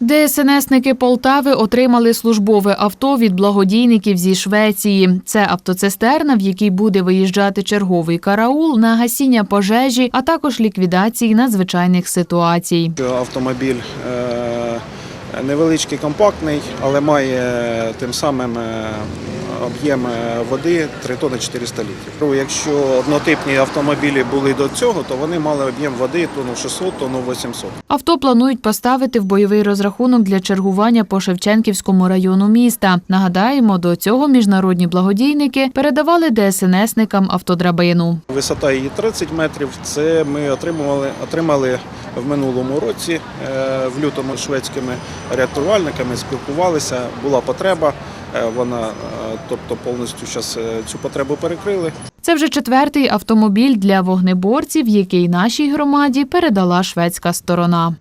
ДСНСники Полтави отримали службове авто від благодійників зі Швеції. Це автоцистерна, в якій буде виїжджати черговий караул на гасіння пожежі, а також ліквідації надзвичайних ситуацій. Автомобіль е, невеличкий, компактний, але має тим самим е, об'єм е, води 3 тонни 400 літрів. Ну, Якщо однотипні автомобілі були до цього, то вони мали об'єм води тонну 600, тонну 800. Авто планують поставити в бойовий розрахунок для чергування по Шевченківському району міста. Нагадаємо, до цього міжнародні благодійники передавали ДСНСникам автодрабину. Висота її 30 метрів. Це ми отримували, отримали в минулому році. Е, В лютому шведськими рятувальниками спілкувалися. Була потреба. е, Вона, е, тобто, повністю зараз цю потребу перекрили. Це вже четвертий автомобіль для вогнеборців, який нашій громаді передала шведська сторона.